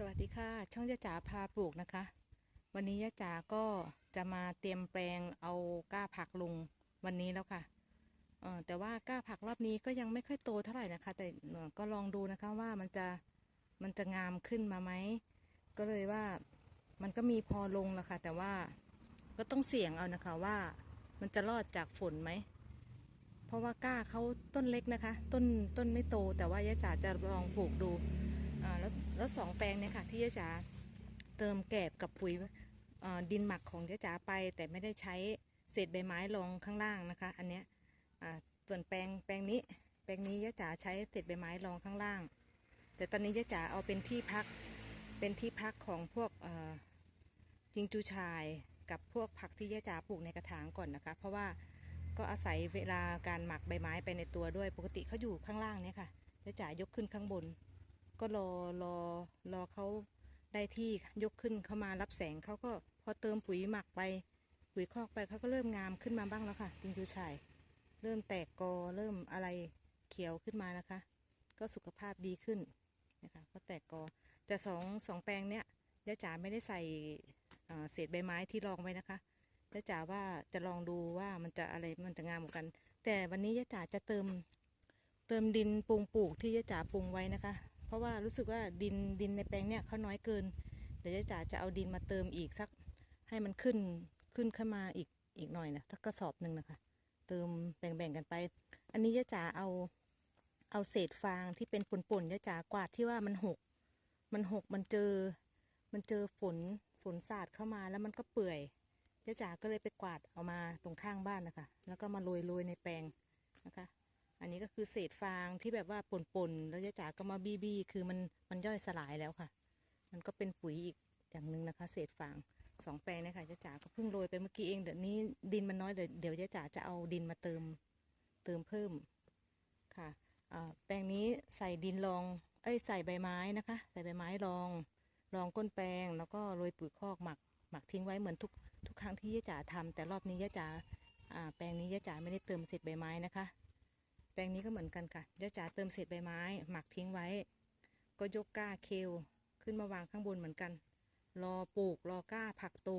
สวัสดีค่ะ ช่องยะจ๋าพาปลูกนะคะ วันนี้ยะจ๋าก็จะมาเตรียมแปลงเอาก้าผักลงวันนี้แล้วค่ะเออแต่ว่าก้าผักรอบนี้ก็ยังไม่ค่อยโตเท่าไหร่นะคะ แต่ก็ลองดูนะคะว่ามันจะมันจะงามขึ้นมาไหมก็เลยว่ามันก็มีพอลงแล้วค่ะ แต่ว่าก็ต้องเสี่ยงเอานะคะว่ามันจะรอดจากฝนไหมเพราะว่าก้าเขาต้นเล็กนะคะ ต้นต้นไม่โตแต่ว่ายะจ๋าจะลองปลูกดูอ่าแล้ว แล้วสองแปลงเนี่ยค่ะ ที่ยะจ๋าเติมแกบกับปุ๋ยดินหมักของยะจ๋าไป แต่ไม่ได้ใช้เศษใบไม้รองข้างล่างนะคะ อันเนี้ยส่วนแปลงแปลงนี้ แปลงนี้ยะจ๋าใช้เศษใบไม้รองข้างล่าง แต่ตอนนี้ยะจ๋าเอาเป็นที่พักเป็นที่พักของพวกจิงจูชายกับพวกผักที่ยะจ๋าปลูกในกระถางก่อนนะคะ เพราะว่าก็อาศัยเวลาการหมักใบไม้ไปในตัวด้วยปกติเขาอยู่ข้างล่างเนี่ยค่ะยะจ๋ายกขึ้นข้างบน ก็รอรอรอเขาได้ที่ยกขึ้นเขามารับแสงเขาก็พอเติมปุ๋ยหมักไป ปุ๋ยคอกไปเขาก็เริ่มงามขึ้นมาบ้างแล้วค่ะจิงจูชาย เริ่มแตกกอเริ่มอะไรเขียวขึ้นมานะคะ ก็สุขภาพดีขึ้นนะคะก็แตกกอแต่สองสองแปลงเนี้ยยะจ๋าไม่ได้ใส่เศษใบไม้ที่รองไว้นะคะยะจ๋าว่าจะลองดูว่ามันจะอะไรมันจะงามกว่ากัน แต่วันนี้ยะจ๋าจะเติมเติมดินปรุงปลูกที่ยะจ๋าปรุงไว้นะคะ ราะว่ารู้สึกว่าดินดินในแปลงเนี่ยเขาน้อยเกิน เดี๋ยวจ๋าจะเอาดินมาเติมอีกสักให้มันขึ้นขึ้นขึ้นมาอีกอีกหน่อยนะสักกระสอบหนึ่งนะคะ เติมแบ่งๆกันไป อันนี้ยะจ๋าเอาเอาเศษฟางที่เป็นป่นๆยะจ๋ากวาดที่ว่ามันหก มันหกมันเจอ มันเจอฝนฝนสาดเข้ามาแล้วมันก็เปื่อยยะจ๋าก็เลยไปกวาดเอามาตรงข้างบ้านนะคะ แล้วก็มาโรยโรยๆในแปลงนะคะ อันนี้ก็คือเศษฟางที่แบบว่าป่นๆแล้วยะจ๋าก็มาบี้บี้คือมันมันย่อยสลายแล้วค่ะ มันก็เป็นปุ๋ยอีกอย่างหนึ่งนะคะ เศษฟางสองแปลงนะคะยะจ๋าก็เพิ่งโรยไปเมื่อกี้เองเดี๋ยวนี้ดินมันน้อยเดี๋ยวเดี๋ยวยะจ๋าจะเอาดินมาเติมเติมเพิ่มค่ะแปลงนี้ใส่ดินรอง เอ้ยใส่ใบไม้นะคะ ใส่ใบไม้รองรองก้นแปลงแล้วก็โรยปุ๋ยคอกหมักหมักทิ้งไว้เหมือนทุกทุกครั้งที่ยะจ๋าทำแต่รอบนี้ยะจ๋าอ่าแปลงนี้ยะจ๋าไม่ได้เติมเศษใบไม้นะคะ แปลงนี้ก็เหมือนกันค่ะยะจ๋าเติมเศษใบไม้ หมักทิ้งไว้ ก็ยกก้าเคลขึ้นมาวางข้างบนเหมือนกัน รอปลูกรอก้าผักโต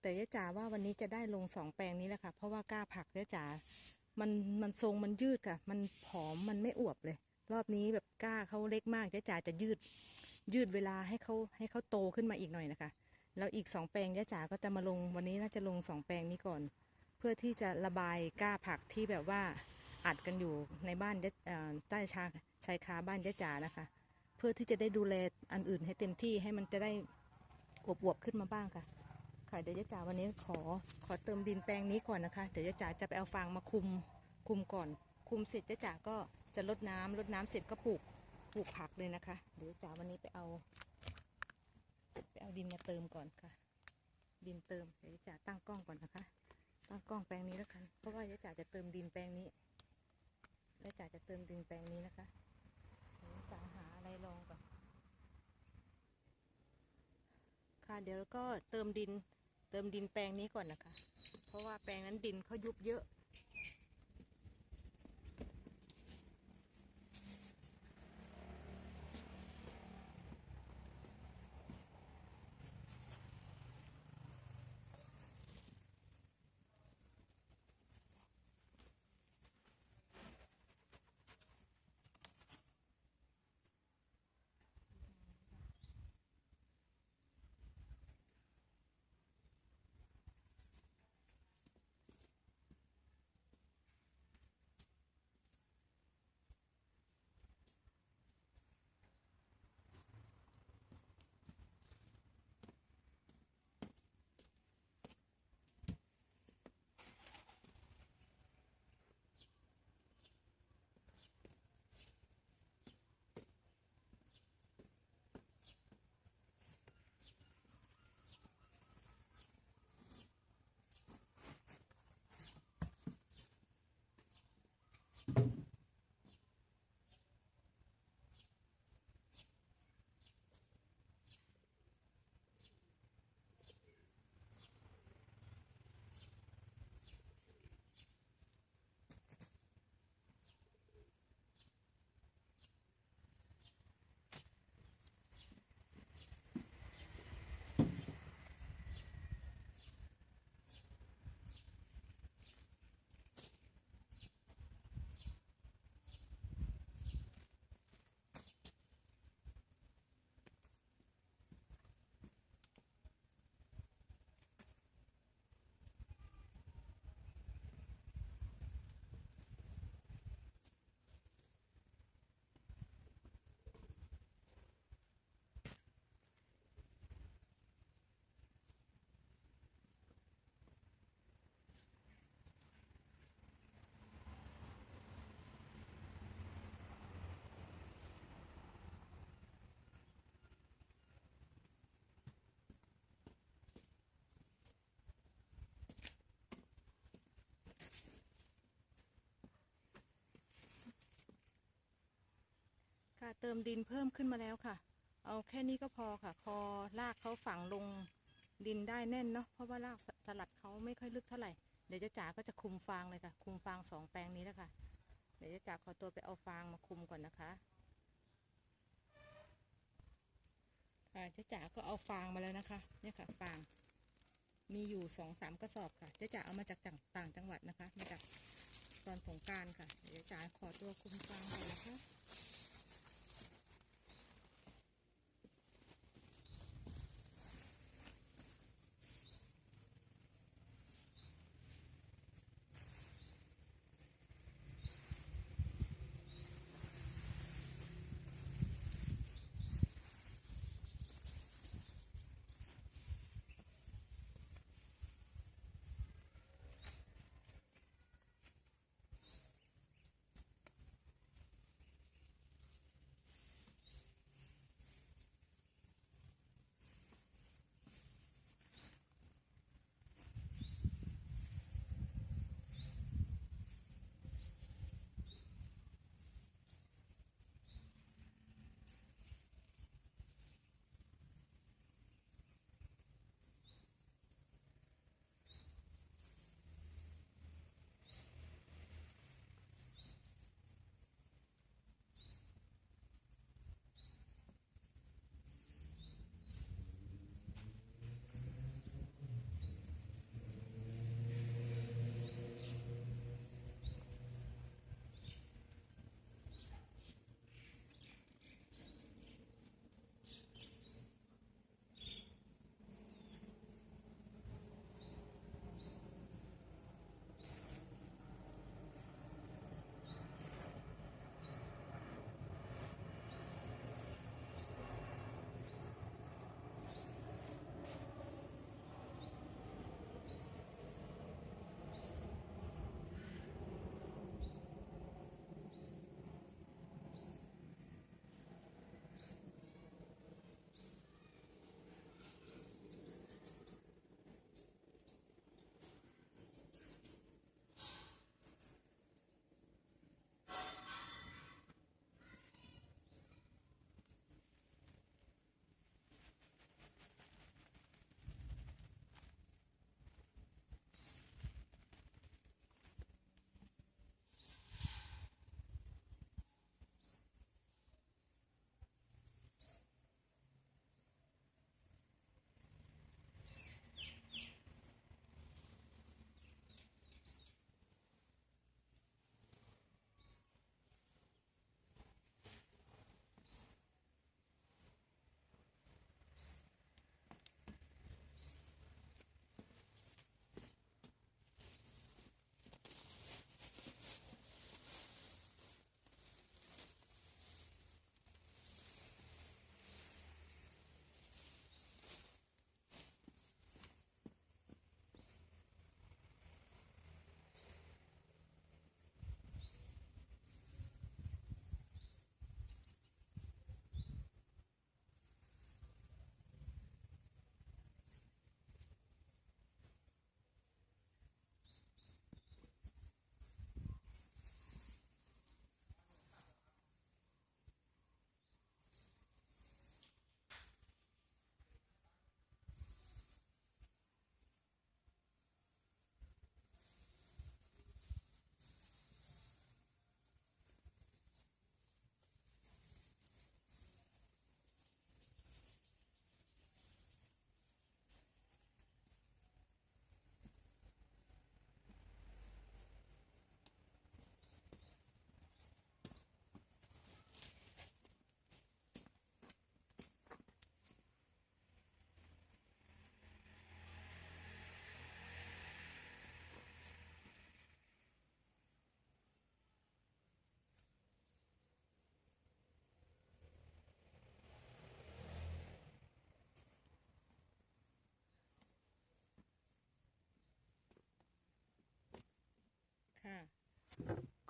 แต่ยะจ๋าว่าวันนี้จะได้ลงสองแปลงนี้แหละค่ะ เพราะว่าก้าผักยะจ๋ามันมันทรงมันยืดค่ะ มันผอมมันไม่อวบเลย รอบนี้แบบก้าเขาเล็กมากยะจ๋าจะยืด ยืดเวลาให้เขาให้เขาโตขึ้นมาอีกหน่อยนะคะแล้วอีกสองแปลงยะจ๋าก็จะมาลงวันนี้น่าจะลงสองแปลงนี้ก่อน เพื่อที่จะระบายก้าผักที่แบบว่า อัดกันอยู่ในบ้านใต้ชาชายคาบ้านยะจ๋านะคะ เพื่อที่จะได้ดูแลอันอื่นให้เต็มที่ให้มันจะได้อวบๆขึ้นมาบ้างค่ะค่ะเดี๋ยวยะจ๋าวันนี้ขอขอเติมดินแปลงนี้ก่อนนะคะ เดี๋ยวยะจ๋าจะไปเอาฟางมาคุมคุมก่อน คุมเสร็จยะจ๋าก็จะลดน้ำลดน้ำเสร็จก็ปลูกปลูกผักเลยนะคะ เดี๋ยวยะจ๋าวันนี้ไปเอาไปเอาดินมาเติมก่อนค่ะ ดินเติมเดี๋ยวยะจ๋าตั้งกล้องก่อนนะคะ ตั้งกล้องแปลงนี้แล้วกัน เพราะว่ายะจ๋าจะเติมดินแปลงนี้ แล้วจ๋าจะเติมดินแปลงนี้นะคะเดี๋ยวจ๋าหาอะไรลองก่อน ค่ะเดี๋ยวก็เติมดินเติมดินแปลงนี้ก่อนนะคะ เพราะว่าแปลงนั้นดินเขายุบเยอะ เติมดินเพิ่มขึ้นมาแล้วค่ะ เอาแค่นี้ก็พอค่ะ พอรากเขาฝังลงดินได้แน่นเนาะเพราะว่ารากสสลัดเขาไม่ค่อยลึกเท่าไหร่เดี๋ยวเจะจ๋าก็จะคุมฟางเลยค่ะคุมฟางสองแปลงนี้แล้วค่ะ เดี๋ยวเจะจ๋าขอตัวไปเอาฟางมาคุมก่อนนะคะค่ะเจ๊จ๋าก็เอาฟางมาแล้วนะคะ เนี่ยค่ะ ฟาง มีอยู่สองสามกระสอบค่ะเจ๊จ๋าเอามาจากต่างางจังหวัดนะคะ มาจากตอนสงการค่ะ เดี๋ยวจ๋าขอตัวคุมฟางก่อนนะคะ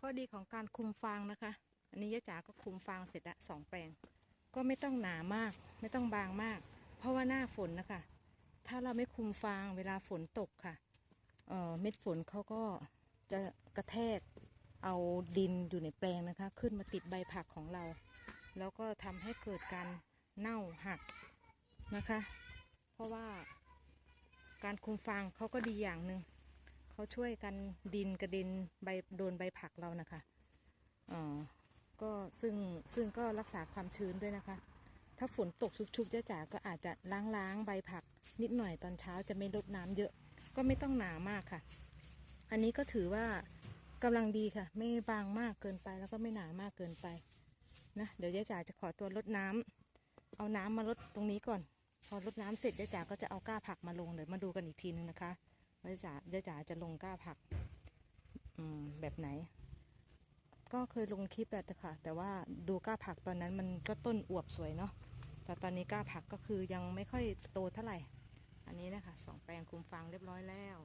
ข้อดีของการคุมฟางนะคะ อันนี้ยะจ๋าก็คุมฟางเสร็จละสองแปลง ก็ไม่ต้องหนามาก ไม่ต้องบางมาก เพราะว่าหน้าฝนนะคะ ถ้าเราไม่คุมฟางเวลาฝนตกค่ะเออเม็ดฝนเขาก็จะกระแทกเอาดินอยู่ในแปลงนะคะ ขึ้นมาติดใบผักของเรา แล้วก็ทำให้เกิดการเน่าหักนะคะ เพราะว่าการคุมฟางเขาก็ดีอย่างหนึ่ง เขาช่วยกันดินกระเด็นใบโดนใบผักเรานะคะอ่อก็ซึ่งซึ่งก็รักษาความชื้นด้วยนะคะ ถ้าฝนตกชุกๆจ๋าก็อาจจะล้างๆใบผัก นิดหน่อยตอนเช้าจะไม่ลดน้ำเยอะ ก็ไม่ต้องหนามากค่ะ อันนี้ก็ถือว่ากำลังดีค่ะ ไม่บางมากเกินไปแล้วก็ไม่หนามากเกินไปนะเดี๋ยวยายจ๋าจะขอตัวลดน้ำเอาน้ำมาลดตรงนี้ก่อน พอลดน้ำเสร็จยายจ๋าก็จะเอาก้าผักมาลงเดี๋ยวมาดูกันอีกทีนึงนะคะ ว่ายายจ๋าจ๋าจะลงก้าผักแบบไหน ก็เคยลงคลิปแล้วแต่ค่ะ แต่ว่าดูก้าผักตอนนั้นมันก็ต้นอวบสวยเนาะแต่ตอนนี้ก้าผักก็คือยังไม่ค่อยโตเท่าไหร่ อันนี้นะคะสองแปลงคุมฟางเรียบร้อยแล้ว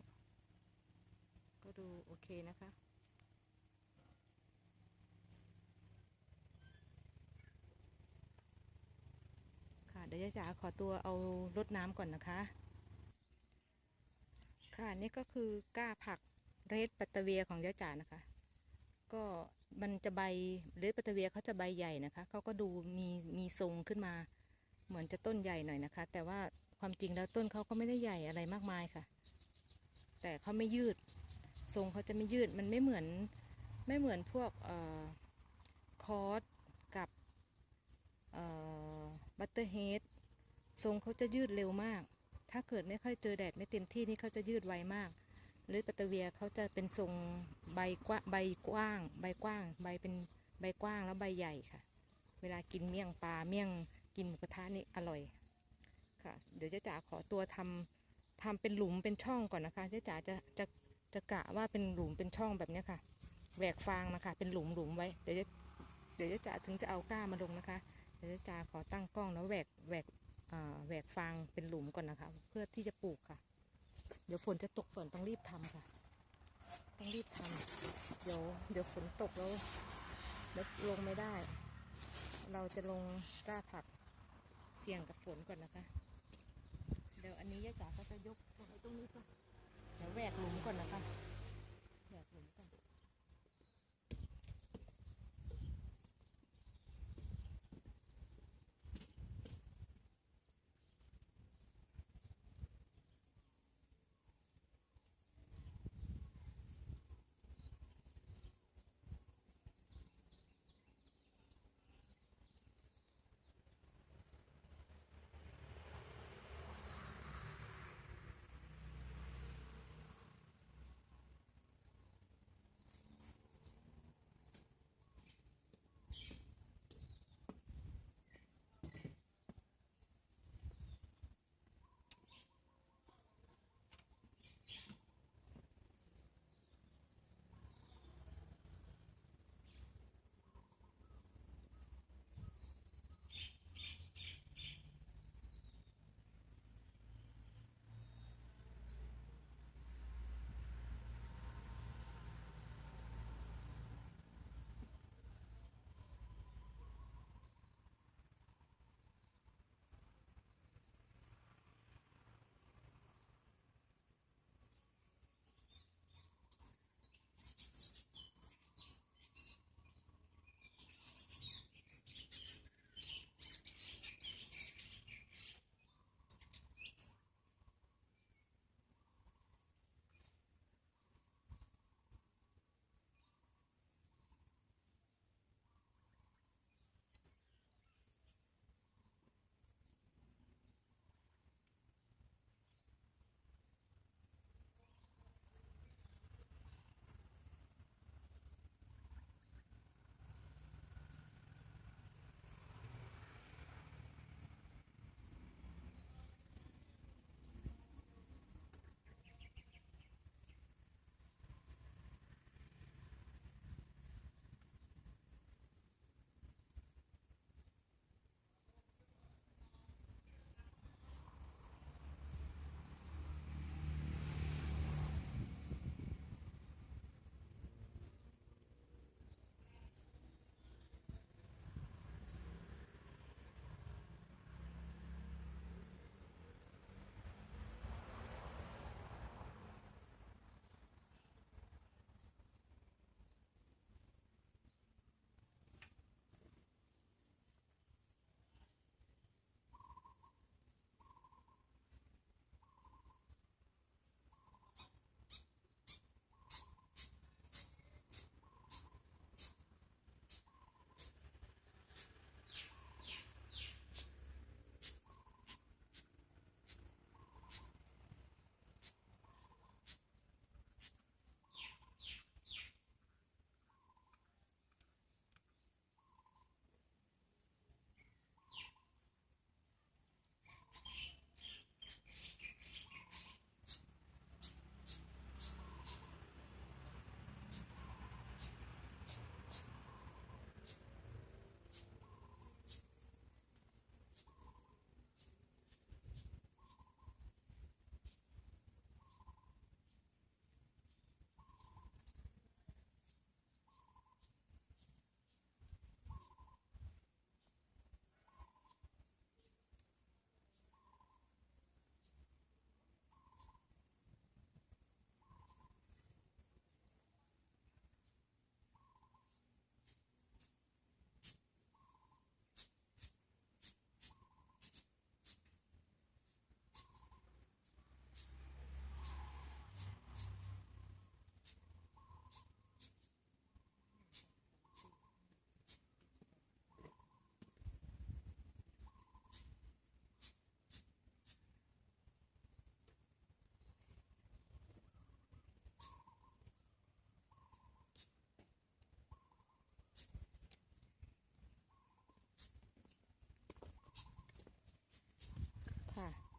ก็ดูโอเคนะคะค่ะเดี๋ยวยายจ๋าขอตัวเอารดน้ำก่อนนะคะ ค่ะนี่ก็คือก้าผักเรดปัตเตเวียของยายจ๋านะคะ ก็มันจะใบเรดปัตเตเวียเขาจะใบใหญ่นะคะเขาก็ดูมีมีทรงขึ้นมา เหมือนจะต้นใหญ่หน่อยนะคะ แต่ว่าความจริงแล้วต้นเขาก็ไม่ได้ใหญ่อะไรมากมายค่ะ แต่เขาไม่ยืด ทรงเขาจะไม่ยืดมันไม่เหมือนไม่เหมือนพวกเอ่อคอร์สกับบัตเตอร์เฮดทรงเขาจะยืดเร็วมาก ถ้าเกิดไม่ค่อยเจอแดดไม่เต็มที่นี่เขาจะยืดไวมาก หรือปัตเวียเขาจะเป็นทรงใบกว้างใบกว้าง ใบกว้าง ใบเป็นใบกว้างแล้วใบใหญ่ค่ะ เวลากินเมี่ยงปลาเมี่ยงกินหมูกระทะนี่อร่อยค่ะ เดี๋ยวเจ๊จ๋าขอตัวทำทำเป็นหลุมเป็นช่องก่อนนะคะเจ๊จ๋าจะจะจะกะว่าเป็นหลุมเป็นช่องแบบนี้ค่ะแหวกฟางนะคะ เป็นหลุมหลุมไว้ เดี๋ยวจะเดี๋ยวเจ๊จ๋าถึงจะเอาก้ามาลงนะคะ เดี๋ยวเจ๊จ๋าขอตั้งกล้องแล้วแหวกแหวก แหวกฟางเป็นหลุมก่อนนะคะ เพื่อที่จะปลูกค่ะ เดี๋ยวฝนจะตกฝนต้องรีบทำค่ะ ต้องรีบทำเดี๋ยวเดี๋ยวฝนตกแล้วแล้วลงไม่ได้ เราจะลงกล้าผักเสี่ยงกับฝนก่อนนะคะ เดี๋ยวอันนี้ย่าจ๋าก็จะยกไว้ตรงนี้ก่อนเดี๋ยวแหวกหลุมก่อนนะคะ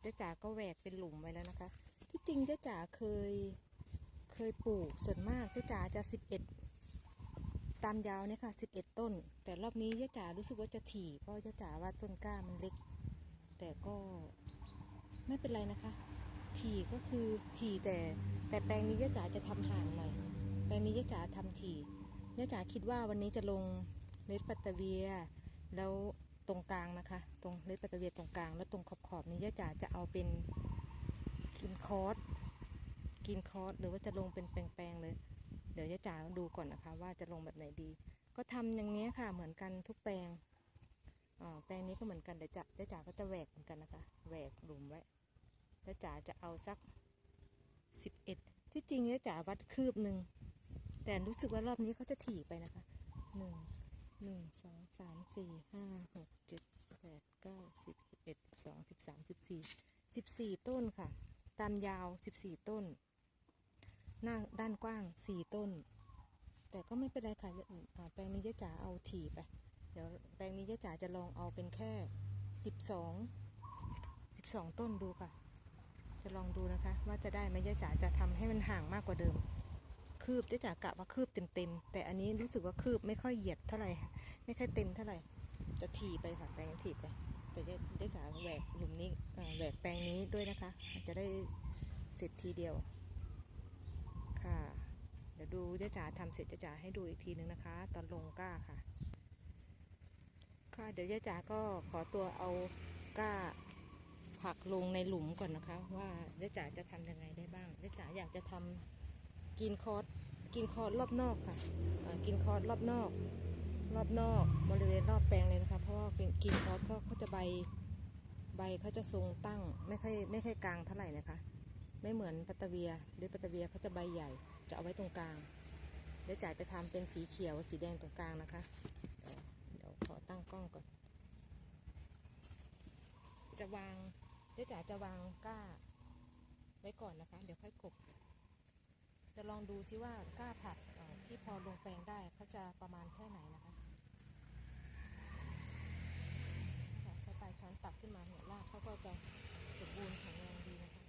จ้าจ๋าก็แหวกเป็นหลุมไว้แล้วนะคะ ที่จริงเจ้าจ๋าเคยเคยปลูกส่วนมากเจ้าจ๋าจะสิบเอ็ดตามยาวเนี่ยค่ะสิบเอ็ดต้น แต่รอบนี้เจ้าจ๋ารู้สึกว่าจะถี่เพราะเจ้าจ๋าว่าต้นกล้ามันเล็ก แต่ก็ไม่เป็นไรนะคะ ถี่ก็คือถี่แต่แต่แปลงนี้ย่าจ๋าจะทำห่างหน่อยแปลงนี้ย่าจ๋าทำถี่ย่าจ๋าคิดว่าวันนี้จะลงเลดปัตเตเวีย แล้ว ตรงกลางนะคะ ตรงเลดปัตตาเวียตรงกลาง แล้วตรงขอบขอบๆนี้ย่าจ๋าจะเอาเป็นกินคอร์สกินคอร์สหรือว่าจะลงเป็นแปลงๆเลย เดี๋ยวย่าจ๋าดูก่อนนะคะ ว่าจะลงแบบไหนดี ก็ทำอย่างนี้ค่ะเหมือนกันทุกแปลงแปลงนี้ก็เหมือนกันเดี๋ยวจะย่าจ๋าก็จะแหวกเหมือนกันนะคะแหวกหลุมไว้แล้วจ๋าจะเอาสักสิบเอ็ดที่จริงเนี่ยจ๋าวัดคืบหนึ่งแต่รู้สึกว่ารอบนี้เขาจะถี่ไปนะคะหนึ่งหนึ่งสองสามสี่ห้าหก แปดเก้าสิบสิบเอ็ดสิบสองสิบสามสิบสี่สิบสี่ต้นค่ะ ตามยาวสิบสี่ต้น หน้าด้านกว้างสี่ต้น แต่ก็ไม่เป็นไรค่ะอ่าแปลงนี้ยะจ๋าเอาถี่ไป เดี๋ยวแปลงนี้ยะจ๋าจะลองเอาเป็นแค่สิบสอง12ต้นดูค่ะ จะลองดูนะคะ ว่าจะได้ไหมยายจ๋าจะทำให้มันห่างมากกว่าเดิม คืบยายจ๋ากะว่าคืบเต็มๆ แต่อันนี้รู้สึกว่าคืบไม่ค่อยเหยียดเท่าไหร่ ไม่ค่อยเต็มเท่าไหร่ จะถีไปค่ะแปลงถีไป แต่ยายยายจ๋าแหวกหลุมนี้แหวกแปลงนี้ด้วยนะคะ จะได้เสร็จทีเดียว ค่ะ เดี๋ยวดูยาจ๋าทำเสร็จยาจ๋าให้ดูอีกทีนึงนะคะ ตอนลงก้าค่ะ ค่ะเดี๋ยวยาจ๋าก็ขอตัวเอาก้าผักลงในหลุมก่อนนะคะ ว่าเจ๊จ๋าจะทำยังไงได้บ้างเจ๊จ๋าอยากจะทำกินคอร์สกินคอร์สรอบนอกค่ะกินคอร์สรอบนอก รอบนอกบริเวณรอบแปลงเลยนะคะ เพราะว่ากินคอสเขาเขาจะใบใบเขาจะทรงตั้งไม่ค่อยไม่ค่อยกลางเท่าไหร่นะคะ ไม่เหมือนปัตเวีย หรือปัตเวียเขาจะใบใหญ่ จะเอาไว้ตรงกลางเจ๊จ๋าจะทำเป็นสีเขียวสีแดงตรงกลางนะคะเดี๋ยวขอตั้งกล้องก่อน จะวางเดี๋ยวจ๋าจะวางก้า ไว้ก่อนนะคะ เดี๋ยวค่อยกบจะลองดูซิว่าก้าผักที่พอลงแปลงได้เขาจะประมาณแค่ไหนนะคะใช้ปลั้นตักขึ้นมาเนี่ยรากเขาก็จะสมบูรณ์แข็งแรงดีนะคะ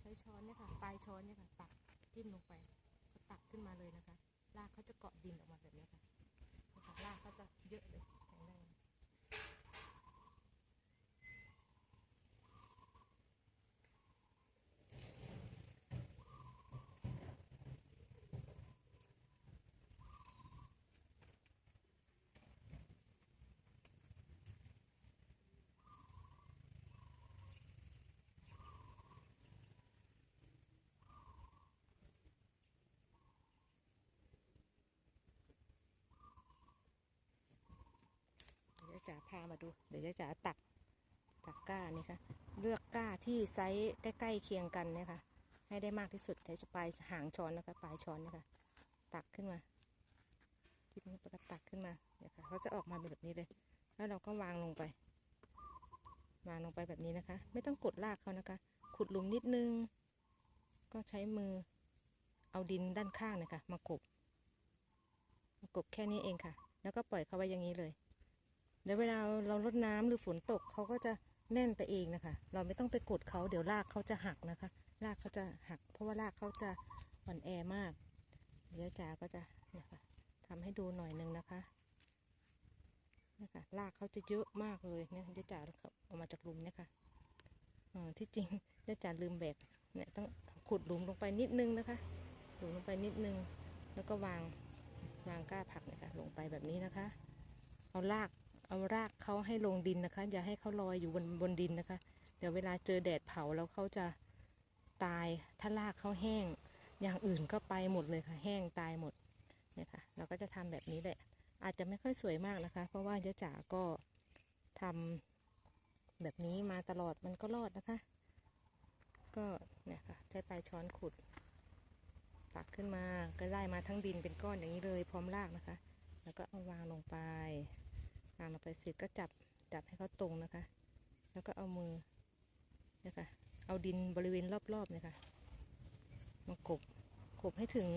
ใช้ช้อนเนี่ยค่ะ ปลายช้อนเนี่ยค่ะ ตักจิ้มลงไป ขึ้นมาเลยนะคะรากเขาจะเกาะดินออกมาแบบนี้ค่ะรากเขาจะเยอะเลยแข็งแรง เดี๋ยว จ๋าพามาดู เดี๋ยวจ๋าตักตักก้านี่ค่ะ เลือกก้าที่ไซส์ใกล้ๆเคียงกันนี่ยค่ะให้ได้มากที่สุดใช้ปลายหางช้อนนะคะปลายช้อนนี่ค่ะ ตักขึ้นมาจิ้มแล้วก็ตักขึ้นมาเนี่ยค่ะเขาจะออกมาเป็นแบบนี้เลย แล้วเราก็วางลงไป วางลงไปแบบนี้นะคะ ไม่ต้องกดลากเขานะคะ ขุดหลุมนิดนึง ก็ใช้มือเอาดินด้านข้างนี่ยค่ะมากบ มากบแค่นี้เองค่ะ แล้วก็ปล่อยเขาไว้อย่างนี้เลย เดี๋ยวเวลาเรารดน้ำหรือฝนตกเขาก็จะแน่นไปเองนะคะ เราไม่ต้องไปกดเขาเดี๋ยวรากเขาจะหักนะคะ รากเขาจะหัก เพราะว่ารากเขาจะอ่อนแอมาก เดี๋ยวจ๋าก็จะเนี่ยค่ะทำให้ดูหน่อยนึงนะคะเนี่ยค่ะรากเขาจะเยอะมากเลยเนี่ยเดี๋ยวจ๋าเอามาจากหลุมเนี่ยค่ะอ่าที่จริงเดี๋ยวจ๋าลืมแบกเนี่ยต้องขุดหลุมลงไปนิดนึงนะคะ หลุมลงไปนิดนึง แล้วก็วางวางก้าผักเนี่ยค่ะลงไปแบบนี้นะคะ เอาราก เอารากเขาให้ลงดินนะคะ อย่าให้เขาลอยอยู่บนบนดินนะคะ เดี๋ยวเวลาเจอแดดเผาแล้วเขาจะตายถ้ารากเขาแห้ง อย่างอื่นก็ไปหมดเลยค่ะ แห้งตายหมดเนี่ยค่ะ เราก็จะทำแบบนี้แหละ อาจจะไม่ค่อยสวยมากนะคะ เพราะว่ายะจ๋าก็ทำแบบนี้มาตลอดมันก็รอดนะคะ ก็เนี่ยค่ะใช้ปลายช้อนขุดปักขึ้นมาก็ได้มาทั้งดินเป็นก้อนอย่างนี้เลย พร้อมรากนะคะ แล้วก็เอาวางลงไป วางลงไปเสร็จก็จับจับให้เขาตรงนะคะ แล้วก็เอามือเนี่ยค่ะเอาดินบริเวณรอบๆเนี่ยค่ะมากบกบให้ถึง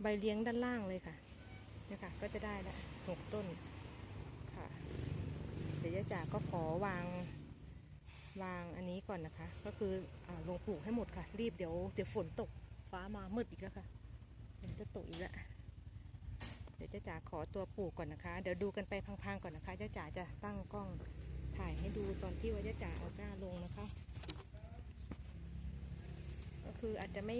ใบเลี้ยงด้านล่างเลยค่ะเนี่ยค่ะก็จะได้ละหกต้นค่ะ เดี๋ยวยายจ๋าก็ขอวางวางอันนี้ก่อนนะคะ ก็คืออลงปลูกให้หมดค่ะ รีบเดี๋ยวเดี๋ยวฝนตกฟ้ามามืดอีกแล้วค่ะจะตกอีกแล้ว เดี๋ยวจ้าจ๋าขอตัวปลูกก่อนนะคะ เดี๋ยวดูกันไปพังๆก่อนนะคะจ้าจ๋าจะตั้งกล้องถ่ายให้ดูตอนที่ว่าจ้าจ๋าเอาก้าลงนะคะ ก็คืออาจจะไม่